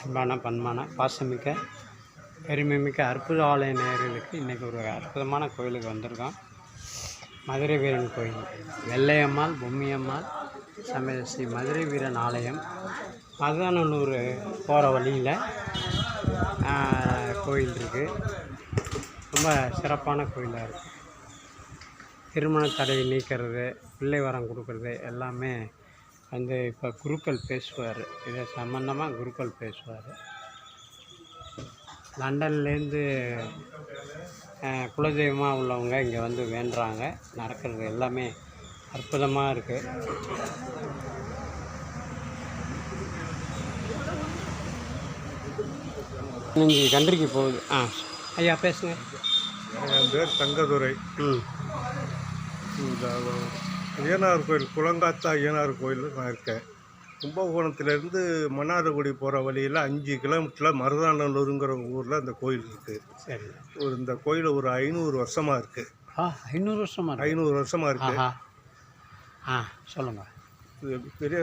அன்பான பண்பான பாசமிக்க பெருமைமிக்க அற்புத ஆலய நேர்களுக்கு இன்றைக்கி ஒரு அற்புதமான கோயிலுக்கு வந்திருக்கோம். மதுரை வீரன் கோயில். வெள்ளையம்மாள் பொம்மியம்மாள் சமேத ஸ்ரீ மதுரை வீரன் ஆலயம் மதனல்லூர் போகிற வழியில் கோயில் இருக்குது ரொம்ப சிறப்பான கோயிலாக இருக்குது திருமண தடையை நீக்கிறது பிள்ளை வரம் கொடுக்கறது எல்லாமே வந்து இப்போ குருக்கள் பேசுவார். இதை சம்மந்தமாக குருக்கள் பேசுவார். லண்டன்லேருந்து குலதெய்வமாக உள்ளவங்க இங்கே வந்து வேண்டுறாங்க. நடக்கிறது எல்லாமே அற்புதமாக இருக்குது நீங்கள் கன்றிக்கு போகுது. ஆ ஐயா பேசுங்க. என் பேர் தங்கதுரை. ம். ஐயனார் கோயில் குளங்காத்தா ஐயனார் கோயில் நான் இருக்கேன். கும்பகோணத்துலேருந்து மன்னார்குடி போகிற வழியில் அஞ்சு கிலோமீட்டரில் மருதாநல்லூருங்கிற ஊரில் இந்த கோயில் இருக்குது சரி. ஒரு இந்த கோயில் ஒரு ஐநூறு வருஷமாக இருக்குது ஆ ஐநூறு வருஷமா இருக்கு. ஐநூறு வருஷமாக இருக்குது ஆ சொல்லுங்கள் இது பெரிய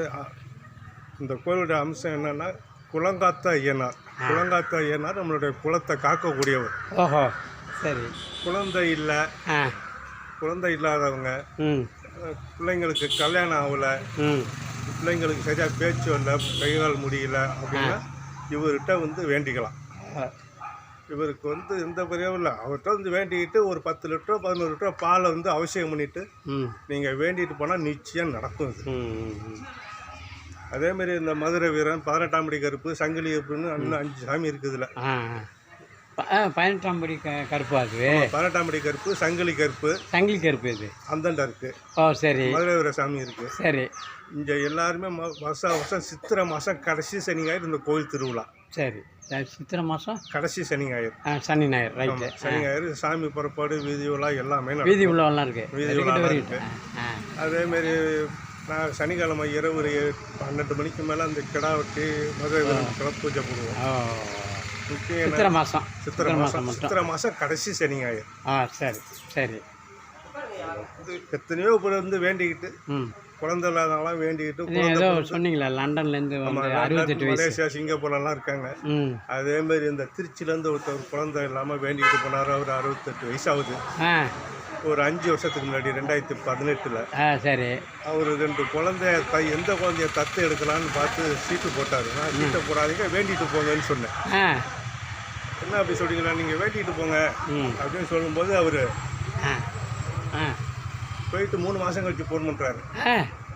இந்த கோயிலுடைய அம்சம் என்னென்னா குளங்காத்தா ஐயனார் குளங்காத்தா ஐயனார் நம்மளுடைய குலத்தை காக்கக்கூடியவர். ஓஹோ சரி. குழந்தை இல்லை. குழந்தை இல்லாதவங்க பிள்ளைங்களுக்கு கல்யாணம் ஆகலை. பிள்ளைங்களுக்கு சரியாக பேச்சு வரல கைகால் முடியல அப்படின்னா இவர்கிட்ட வந்து வேண்டிக்கலாம். இவருக்கு வந்து எந்த குறையும் இல்லை. அவர்கிட்ட வந்து வேண்டிக்கிட்டு ஒரு பத்து லிட்டரோ பதினோரு லிட்டரோ பாலை வந்து அவசியம் பண்ணிவிட்டு ம். நீங்கள் வேண்டிட்டு போனால் நிச்சயம் நடக்கும் இது. அதேமாரி இந்த மதுரை வீரன் பதினெட்டாம் படி கருப்பு சங்கிலி கருப்புன்னு அஞ்சு சாமி இருக்குது இதில் ஆ ப- ஆ பதினெட்டாம் படி க கருப்பு அது பதினெட்டாம் படி கருப்பு சங்கிலி கருப்பு. சங்கிலி கருப்பு இது. அந்தண்டா இருக்குது ஓ சரி. மதுரை சாமி இருக்குது சரி. இங்கே எல்லாருமே வருஷம் வருஷம் சித்திரை மாதம் கடைசி சனி ஞாயிறு இந்த கோயில் திருவிழா. சரி. சித்திரை மாதம் கடைசி சனி ஞாயிறு. சனி ஞாயிறு ரைட்டு சனி ஞாயிறு சாமி புறப்பாடு வீதி விழா எல்லாமே வீதி உள்ளவெல்லாம் இருக்கு. வீதி உலாவெல்லாம் வெரி இருக்கு. அதேமாரி நான் சனிக்கிழமை இரவு பன்னெண்டு மணிக்கு மேலே அந்த கிடா வெட்டி மதுரை பூஜை போடுவோம்? சித்திரை மாதம் சித்திரை மாதம் சித்திரை மாதம் கடைசி சனி ஞாயிறு. ஆ சரி சரி. இது எத்தனையோ பேர் வந்து வேண்டிக்கிட்டு குழந்தை இல்லாதவங்களாம் வேண்டிக்கிட்டு ஏதோ சொன்னீங்களா லண்டன்லேருந்து அறுபத்தெட்டு மலேசியா சிங்கப்பூர்லாம் இருக்காங்க. ம். அதேமாரி இந்த திருச்சியிலேருந்து ஒருத்தர் குழந்தை இல்லாமல் வேண்டிக்கிட்டு போனார் அவர் அறுபத்தெட்டு வயசாகுது. ஒரு அஞ்சு வருஷத்துக்கு முன்னாடி ரெண்டாயிரத்தி பதினெட்டில். சரி. அவர் ரெண்டு குழந்தைய த எந்த குழந்தைய தத்து எடுக்கலான்னு பார்த்து சீட்டு போட்டார். நான் சீட்டை போடாதீங்க வேண்டிட்டு போங்கன்னு சொன்னேன். என்ன அப்படி சொல்றீங்களா? நீங்கள் வேண்டிட்டு போங்க. அப்படின்னு சொல்லும்போது அவர் போயிட்டு மூணு மாதம் கழிச்சு ஃபோன் பண்ணுறாரு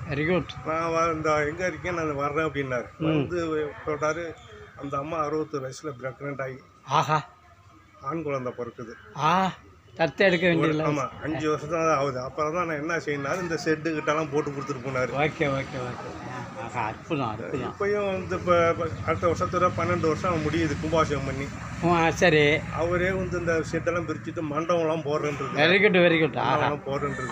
வெரி குட் நான் இந்த எங்கே இருக்கேன் நான் வர்றேன் அப்படின்னாரு. வந்து சொல்கிறாரு அந்த அம்மா அறுபத்தொரு வயசில் ப்ரெக்னென்ட் ஆகி ஆஹா. ஆண் குழந்தை பிறக்குது. ஆ. தத்து எடுக்க வேண்டியதில்ல. ஆமாம் அஞ்சு வருஷம் தான் ஆகுது. அப்புறம் தான் நான் என்ன செய்யினாரு இந்த செட்டு கிட்டலாம் போட்டு கொடுத்துட்டு போனார். Okay okay okay. அற்புதம் அற்புதம். இப்பயும் வந்து இப்போ அடுத்த வருஷத்துல பன்னெண்டு வருஷம் முடியுது கும்பாபிஷேகம் பண்ணி. சரி. அவரே வந்து இந்த செட்டெல்லாம் பிரிச்சுட்டு மண்டபம்லாம் போடுறேன்றது வெரி குட் வெரி குட் போடுறேன்றது.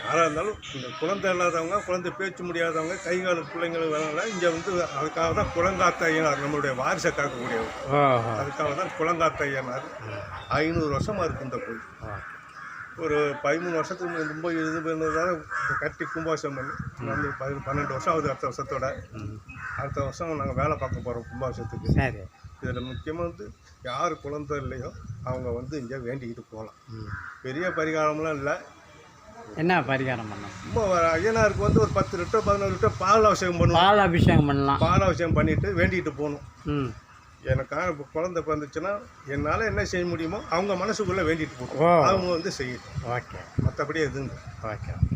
யாராக இருந்தாலும் இந்த குழந்தை இல்லாதவங்க குழந்தை பேச்சு முடியாதவங்க கை கால் பிள்ளைங்களுக்கு வேணால இங்கே வந்து அதுக்காக தான் குளங்காத்த ஐயனார் நம்மளுடைய வாரிசை காக்கக்கூடியவர். அதுக்காக தான் குளங்காத்த ஐயனார். ஐநூறு வருஷமாக இருக்குது இந்த கோயில். ஒரு பதிமூணு வருஷத்துக்கு ரொம்ப இது பண்ணதால கட்டி கும்பாபிஷேகம் பண்ணி வந்து பன்னெண்டு வருஷம் ஆகுது அடுத்த வருஷத்தோட. அடுத்த வருஷம் நாங்கள் வேலை பார்க்க போகிறோம் கும்பாபிஷேகத்துக்கு. சரி. இதில் முக்கியமாக வந்து யார் குழந்தை இல்லையோ அவங்க வந்து இங்கே வேண்டிக்கிட்டு போகலாம். பெரிய பரிகாரம்லாம் இல்லை. என்ன பரிகாரம் ஒரு ஐயனாருக்கு வந்து ஒரு பத்து லிட்டர் பதினோரு லிட்டர் பால் அவசியம் பண்ணுவோம். பால் அபிஷேகம் பண்ணலாம். பால் அவசியம் பண்ணிட்டு வேண்டிட்டு போகணும். ம். எனக்காக இப்போ குழந்தை பிறந்துச்சுன்னா என்னால் என்ன செய்ய முடியுமோ அவங்க மனசுக்குள்ளே வேண்டிட்டு போகணும். அவங்க வந்து செய்யட்டும். ஓகே. மற்றபடி எதுவும். ஓகே.